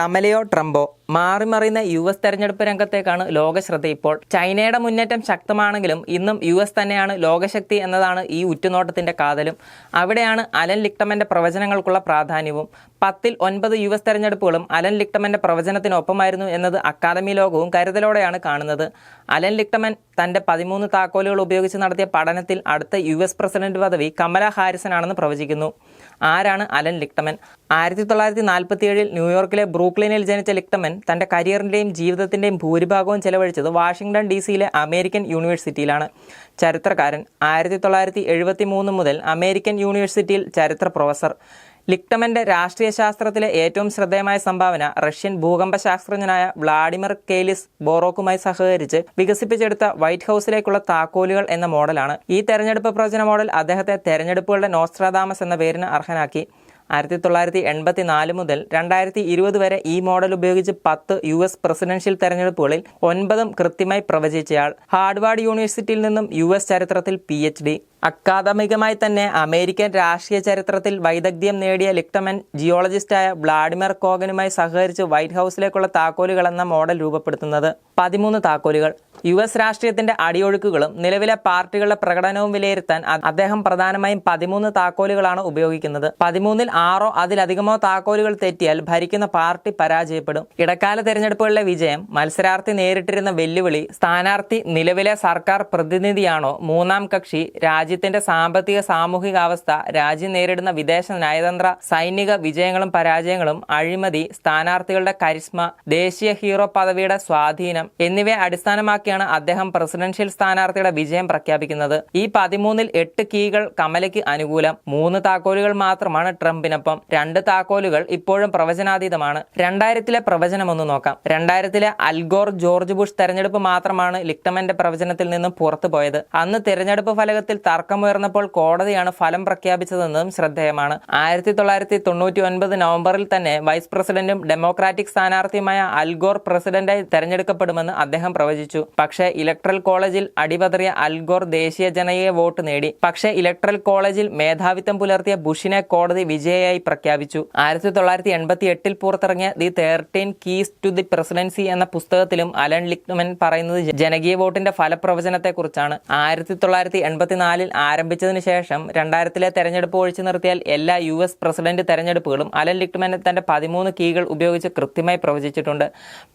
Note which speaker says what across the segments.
Speaker 1: കമലയോ ട്രംപോ? മാറിമറിയുന്ന U S തെരഞ്ഞെടുപ്പ് രംഗത്തേക്കാണ് ലോകശ്രദ്ധ ഇപ്പോൾ. ചൈനയുടെ മുന്നേറ്റം ശക്തമാണെങ്കിലും ഇന്നും യു എസ് തന്നെയാണ് ലോകശക്തി എന്നതാണ് ഈ ഉറ്റുനോട്ടത്തിന്റെ കാതലും. അവിടെയാണ് അലൻ ലിക്ടമന്റെ പ്രവചനങ്ങൾക്കുള്ള പ്രാധാന്യവും. പത്തിൽ ഒൻപത് യു എസ് തെരഞ്ഞെടുപ്പുകളും അലൻ ലിക്ടമന്റെ പ്രവചനത്തിനൊപ്പമായിരുന്നു എന്നത് അക്കാദമി ലോകവും കരുതലോടെയാണ് കാണുന്നത്. അലൻ ലിക്ടമൻ തന്റെ പതിമൂന്ന് താക്കോലുകൾ ഉപയോഗിച്ച് നടത്തിയ പഠനത്തിൽ അടുത്ത യു എസ് പ്രസിഡന്റ് പദവി കമല ഹാരിസൺ ആണെന്ന് പ്രവചിക്കുന്നു. ആരാണ് അലൻ ലിക്ടമൻ? ആയിരത്തി തൊള്ളായിരത്തി നാൽപ്പത്തിയേഴിൽ ന്യൂയോർക്കിലെ ബ്രൂക്ലിനിൽ ജനിച്ച ലിക്ടമൻ തന്റെ കരിയറിന്റെയും ജീവിതത്തിന്റെയും ഭൂരിഭാഗവും ചെലവഴിച്ചത് വാഷിംഗ്ടൺ ഡി സിയിലെ അമേരിക്കൻ യൂണിവേഴ്സിറ്റിയിലാണ്. ചരിത്രകാരൻ ആയിരത്തി തൊള്ളായിരത്തി എഴുപത്തി മൂന്ന് മുതൽ അമേരിക്കൻ യൂണിവേഴ്സിറ്റിയിൽ ചരിത്ര പ്രൊഫസർ. ലിക്ടമന്റെ രാഷ്ട്രീയ ശാസ്ത്രത്തിലെ ഏറ്റവും ശ്രദ്ധേയമായ സംഭാവന റഷ്യൻ ഭൂകമ്പ ശാസ്ത്രജ്ഞനായ വ്ളാഡിമിർ കേലിസ് ബോറോക്കുമായി സഹകരിച്ച് വികസിപ്പിച്ചെടുത്ത വൈറ്റ് ഹൗസിലേക്കുള്ള താക്കോലുകൾ എന്ന മോഡലാണ് ഈ തെരഞ്ഞെടുപ്പ് പ്രവചന മോഡൽ അദ്ദേഹത്തെ തെരഞ്ഞെടുപ്പുകളുടെ നോസ്ട്രാദാമസ് എന്ന പേരിന് അർഹനാക്കി. ആയിരത്തി തൊള്ളായിരത്തി എൺപത്തി നാല് മുതൽ രണ്ടായിരത്തി ഇരുപത് വരെ ഈ മോഡൽ ഉപയോഗിച്ച് പത്ത് യു എസ് പ്രസിഡൻഷ്യൽ തെരഞ്ഞെടുപ്പുകളിൽ ഒൻപതും കൃത്യമായി പ്രവചിച്ചയാൾ. ഹാർഡ്വാർഡ് യൂണിവേഴ്സിറ്റിയിൽ നിന്നും യു എസ് ചരിത്രത്തിൽ പി എച്ച് ഡി. അക്കാദമികമായി തന്നെ അമേരിക്കൻ രാഷ്ട്രീയ ചരിത്രത്തിൽ വൈദഗ്ധ്യം നേടിയ ലിക്ടമൻ ജിയോളജിസ്റ്റായ വ്ളാഡിമിർ കോഗനുമായി സഹകരിച്ച് വൈറ്റ് ഹൗസിലേക്കുള്ള താക്കോലുകൾ എന്ന മോഡൽ രൂപപ്പെടുത്തുന്നത്. പതിമൂന്ന് താക്കോലുകൾ. യു എസ് രാഷ്ട്രീയത്തിന്റെ അടിയൊഴുക്കുകളും നിലവിലെ പാർട്ടികളുടെ പ്രകടനവും വിലയിരുത്താൻ അദ്ദേഹം പ്രധാനമായും പതിമൂന്ന് താക്കോലുകളാണ് ഉപയോഗിക്കുന്നത്. പതിമൂന്നിൽ ആറോ അതിലധികമോ താക്കോലുകൾ തെറ്റിയാൽ ഭരിക്കുന്ന പാർട്ടി പരാജയപ്പെടും. ഇടക്കാല തെരഞ്ഞെടുപ്പുകളിലെ വിജയം മത്സരാർത്ഥി നേരിട്ടിരുന്ന വെല്ലുവിളി സ്ഥാനാർത്ഥി നിലവിലെ സർക്കാർ പ്രതിനിധിയാണോ മൂന്നാം കക്ഷി രാജ്യത്തിന്റെ സാമ്പത്തിക സാമൂഹികാവസ്ഥ രാജ്യം നേരിടുന്ന വിദേശ നയതന്ത്ര സൈനിക വിജയങ്ങളും പരാജയങ്ങളും അഴിമതി സ്ഥാനാർത്ഥികളുടെ കരിസ്മ ദേശീയ ഹീറോ പദവിയുടെ സ്വാധീനം എന്നിവയെ അടിസ്ഥാനമാക്കിയാണ് അദ്ദേഹം പ്രസിഡൻഷ്യൽ സ്ഥാനാർത്ഥിയുടെ വിജയം പ്രഖ്യാപിക്കുന്നത്. ഈ പതിമൂന്നിൽ എട്ട് കീകൾ കമലയ്ക്ക് അനുകൂലം. മൂന്ന് താക്കോലുകൾ മാത്രമാണ് ട്രംപിനൊപ്പം രണ്ട് താക്കോലുകൾ ഇപ്പോഴും പ്രവചനാതീതമാണ്. രണ്ടായിരത്തിലെ പ്രവചനം ഒന്ന് നോക്കാം. രണ്ടായിരത്തിലെ അൽഗോർ ജോർജ് ബുഷ് തെരഞ്ഞെടുപ്പ് മാത്രമാണ് ലിക്ടമന്റെ പ്രവചനത്തിൽ നിന്നും പുറത്തുപോയത് അന്ന് തെരഞ്ഞെടുപ്പ് ഫലകത്തിൽ തർക്കമുയർന്നപ്പോൾ കോടതിയാണ് ഫലം പ്രഖ്യാപിച്ചതെന്നതും ശ്രദ്ധേയമാണ്. ആയിരത്തി തൊള്ളായിരത്തി തൊണ്ണൂറ്റി ഒൻപത് നവംബറിൽ തന്നെ വൈസ് പ്രസിഡന്റും ഡെമോക്രാറ്റിക് സ്ഥാനാർത്ഥിയുമായ അൽഗോർ പ്രസിഡന്റായി തെരഞ്ഞെടുക്കപ്പെടുമെന്ന് അദ്ദേഹം പ്രവചിച്ചു. പക്ഷേ ഇലക്ട്രൽ കോളേജിൽ അടിപതറിയ അൽഗോർ ദേശീയ ജനകീയ വോട്ട് നേടി. പക്ഷേ ഇലക്ട്രൽ കോളേജിൽ മേധാവിത്വം പുലർത്തിയ ബുഷിനെ കോടതി വിജയിയായി പ്രഖ്യാപിച്ചു. ആയിരത്തി തൊള്ളായിരത്തി എൺപത്തി എട്ടിൽ പുറത്തിറങ്ങിയ the thirteen keys to the presidency എന്ന പുസ്തകത്തിലും അലൻ ലിക്ട്മൻ പറയുന്നത് ജനകീയ വോട്ടിന്റെ ഫലപ്രവചനത്തെക്കുറിച്ചാണ്. ആയിരത്തി തൊള്ളായിരത്തി എൺപത്തിനാലിൽ ആരംഭിച്ചതിന് ശേഷം രണ്ടായിരത്തിലെ തെരഞ്ഞെടുപ്പ് ഒഴിച്ചു നിർത്തിയാൽ എല്ലാ യു എസ് പ്രസിഡന്റ് തെരഞ്ഞെടുപ്പുകളും അലൻ ലിക്ട്മൻ തന്റെ പതിമൂന്ന് കീകൾ ഉപയോഗിച്ച് കൃത്യമായി പ്രവചിച്ചിട്ടുണ്ട്.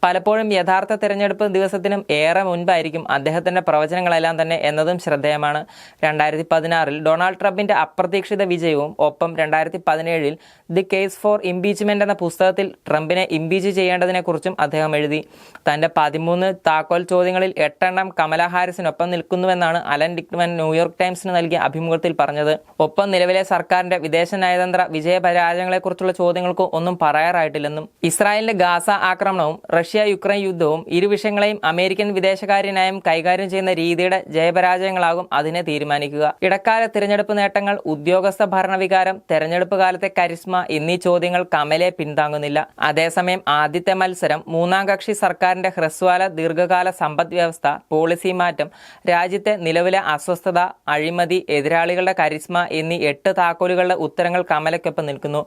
Speaker 1: പലപ്പോഴും യഥാർത്ഥ തെരഞ്ഞെടുപ്പ് ദിവസത്തിനും ഏറെ മുൻപായിരിക്കും അദ്ദേഹത്തിന്റെ പ്രവചനങ്ങളെല്ലാം തന്നെ എന്നതും ശ്രദ്ധേയമാണ്. രണ്ടായിരത്തി പതിനാറിൽ ഡൊണാൾഡ് ട്രംപിന്റെ അപ്രതീക്ഷിത വിജയവും ഒപ്പം രണ്ടായിരത്തി പതിനേഴിൽ ദി കേസ് ഫോർ ഇംപീച്ച്മെന്റ് എന്ന പുസ്തകത്തിൽ ട്രംപിനെ ഇംപീച്ച് ചെയ്യേണ്ടതിനെക്കുറിച്ചും അദ്ദേഹം എഴുതി. തന്റെ പതിമൂന്ന് താക്കോൽ ചോദ്യങ്ങളിൽ എട്ടെണ്ണം കമല ഹാരിസിനൊപ്പം നിൽക്കുന്നുവെന്നാണ് അലൻ ഡിക്മൻ ന്യൂയോർക്ക് ടൈംസിന് നൽകിയ അഭിമുഖത്തിൽ പറഞ്ഞത്. ഒപ്പം നിലവിലെ സർക്കാരിന്റെ വിദേശ നയതന്ത്ര വിജയപരാജയങ്ങളെക്കുറിച്ചുള്ള ചോദ്യങ്ങൾക്ക് ഒന്നും പറയാറായിട്ടില്ലെന്നും ഇസ്രായേലിന്റെ ഗാസ ആക്രമണവും റഷ്യ യുക്രൈൻ യുദ്ധവും ഇരു വിഷയങ്ങളെയും അമേരിക്കൻ വിദേശകാര്യ നയം കൈകാര്യം ചെയ്യുന്ന രീതിയുടെ ജയപരാജയങ്ങളാകും അതിനെ തീരുമാനിക്കുക. ഇടക്കാല തിരഞ്ഞെടുപ്പ് നേട്ടങ്ങൾ ഉദ്യോഗസ്ഥ ഭരണവികാരം തെരഞ്ഞെടുപ്പ് കാലത്തെ കരിസ്മ എന്നീ ചോദ്യങ്ങൾ കമലെ പിന്താങ്ങുന്നില്ല. അതേസമയം ആദ്യത്തെ മത്സരം മൂന്നാം കക്ഷി സർക്കാരിന്റെ ഹ്രസ്വകാല ദീർഘകാല സമ്പദ് വ്യവസ്ഥ പോളിസി മാറ്റം രാജ്യത്തെ നിലവിലെ അസ്വസ്ഥത അഴിമതി എതിരാളികളുടെ കരിസ്മ എന്നീ എട്ട് താക്കോലുകളുടെ ഉത്തരങ്ങൾ കമലയ്ക്കൊപ്പം നിൽക്കുന്നു.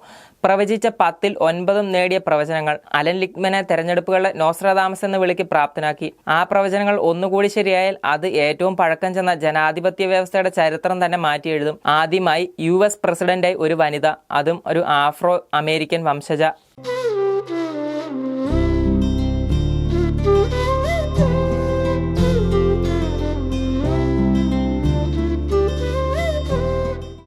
Speaker 1: പ്രവചിച്ച പത്തിൽ ഒൻപതും നേടിയ പ്രവചനങ്ങൾ അലൻ ലിഗ്മനെ തെരഞ്ഞെടുപ്പുകളുടെ നോസ്ട്രദാമസ് എന്ന് വിളിക്ക് പ്രാപ്തനാക്കി. ആ പ്രവചനങ്ങൾ ഒന്നുകൂടി ശരിയായാൽ അത് ഏറ്റവും പഴക്കം ചെന്ന ജനാധിപത്യ വ്യവസ്ഥയുടെ ചരിത്രം തന്നെ മാറ്റിയെഴുതും. ആദ്യമായി യു എസ് പ്രസിഡന്റായി ഒരു വനിത. അതും ഒരു ആഫ്രോ അമേരിക്കൻ വംശജ